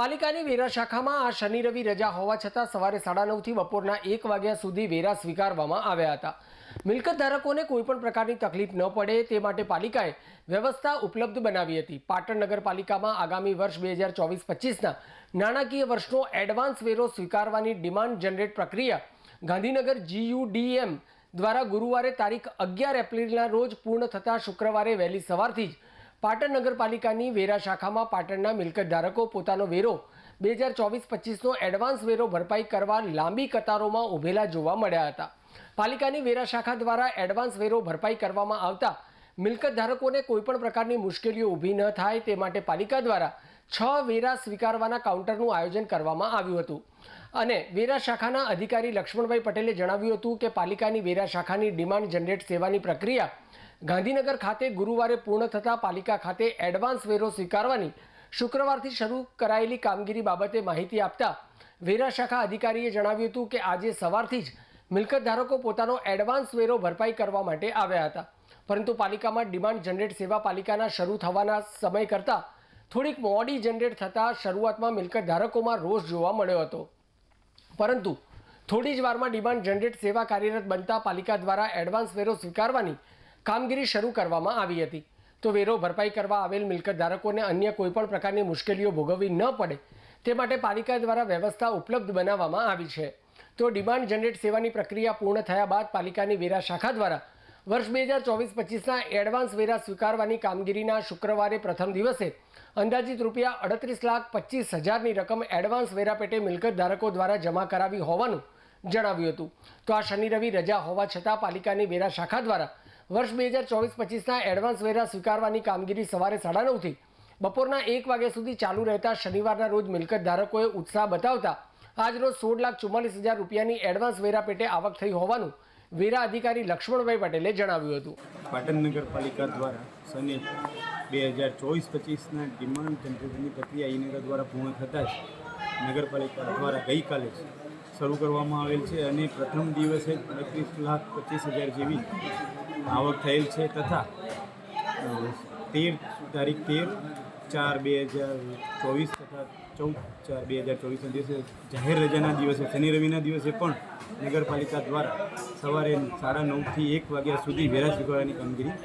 પાલિકાની વેરા શાખામાં આ શનિ રવિ રજા હોવા છતાં સવારે સાડા નવથી બપોરના એક વાગ્યા સુધી વેરા સ્વીકારવામાં આવ્યા હતા. મિલકત ધારકોને કોઈપણ પ્રકારની તકલીફ ન પડે તે માટે પાલિકાએ વ્યવસ્થા ઉપલબ્ધ બનાવી હતી. પાટણ નગરપાલિકામાં આગામી વર્ષ બે હજાર ચોવીસ પચીસના નાણાકીય વર્ષનો એડવાન્સ વેરો સ્વીકારવાની ડિમાન્ડ જનરેટ પ્રક્રિયા ગાંધીનગર જીયુડીએમ દ્વારા ગુરુવારે તારીખ અગિયાર એપ્રિલના રોજ પૂર્ણ થતાં શુક્રવારે વહેલી સવારથી જ પાટણ નગરપાલિકાની વેરા શાખામાં પાટણના મિલકત ધારકો પોતાનો વેરો બે હજાર ચોવીસ પચીસનો એડવાન્સ વેરો ભરપાઈ કરવા લાંબી કતારોમાં ઊભેલા જોવા મળ્યા હતા. પાલિકાની વેરા શાખા દ્વારા એડવાન્સ વેરો ભરપાઈ કરવામાં આવતા મિલકત ધારકોને કોઈપણ પ્રકારની મુશ્કેલીઓ ઊભી ન થાય તે માટે પાલિકા દ્વારા છ વેરા સ્વીકારવાના કાઉન્ટરનું આયોજન કરવામાં આવ્યું હતું. અને વેરા શાખાના અધિકારી લક્ષ્મણભાઈ પટેલે જણાવ્યું હતું કે પાલિકાની વેરા શાખાની ડિમાન્ડ જનરેટ સેવાની પ્રક્રિયા ગાંધીનગર ખાતે ગુરુવારે પૂર્ણ થતા પાલિકા ખાતે એડવાન્સ વેરો સ્વીકારવાની શુક્રવારથી શરૂ કરાયેલી કામગીરી બાબતે માહિતી આપતા વેરા શાખા અધિકારીએ જણાવ્યું હતું કે આજે સવારથી જ મિલકત ધારકો પોતાનો એડવાન્સ વેરો ભરપાઈ કરવા માટે આવ્યા હતા. પરંતુ પાલિકામાં ડિમાન્ડ જનરેટ સેવા પાલિકાના શરૂ થવાના સમય કરતાં થોડીક મોડી જનરેટ થતાં શરૂઆતમાં મિલકત ધારકોમાં રોષ જોવા મળ્યો હતો. પરંતુ થોડી જ વારમાં ડિમાન્ડ જનરેટ સેવા કાર્યરત બનતા પાલિકા દ્વારા એડવાન્સ વેરો સ્વીકારવાની કામગીરી શરૂ કરવામાં આવી હતી. તો વેરો ભરપાઈ કરવા આવેલ મિલકત ધારકોને અન્ય કોઈપણ પ્રકારની મુશ્કેલીઓ ભોગવવી ન પડે તે માટે પાલિકા દ્વારા વ્યવસ્થા ઉપલબ્ધ બનાવવામાં આવી છે. તો ડિમાન્ડ જનરેટ સેવાની પ્રક્રિયા પૂર્ણ થયા બાદ પાલિકાની વેરા શાખા દ્વારા વર્ષ બે હજાર ચોવીસ પચીસના એડવાન્સ વેરા સ્વીકારવાની કામગીરીના શુક્રવારે પ્રથમ દિવસે અંદાજિત રૂપિયા અડત્રીસ લાખ પચીસ હજારની રકમ એડવાન્સ વેરા પેટે મિલકત ધારકો દ્વારા જમા કરાવી હોવાનું જણાવ્યું હતું. તો આ શનિ રવિ રજા હોવા છતાં પાલિકાની વેરા શાખા દ્વારા વર્ષ બે હજાર ચોવીસ પચીસના એડવાન્સ વેરા સ્વીકારવાની કામગીરી સવારે સાડા નવથી બપોરના એક વાગ્યા સુધી ચાલુ રહેતા શનિવારના રોજ મિલકત ધારકોએ ઉત્સાહ બતાવતા આજરોજ સોળ લાખ ચુમ્માલીસ હજાર રૂપિયાની એડવાન્સ વેરા પેટે આવક થઈ હોવાનું વેરા અધિકારી લક્ષ્મણભાઈ પટેલે જણાવ્યું હતું. પાટણ નગરપાલિકા દ્વારા સને બે હજાર ચોવીસ પચીસના ડિમાન્ડ જનરેશનની પ્રક્રિયા ઈનગર નગર દ્વારા પૂર્ણ થતાં જ નગરપાલિકા દ્વારા ગઈકાલે જ શરૂ કરવામાં આવેલ છે અને પ્રથમ દિવસે એકત્રીસ લાખ પચીસ હજાર જેવી આવક થયેલ છે તથા તેર તારીખ તેર ચાર બે હજાર ચોવીસ તથા ચૌદ ચાર બે હજાર ચોવીસના દિવસે જાહેર રજાના દિવસે, શનિ રવિના દિવસે પણ નગરપાલિકા દ્વારા સવારે સાડા નવથી એક વાગ્યા સુધી વેરા સ્વીકારવાની કામગીરી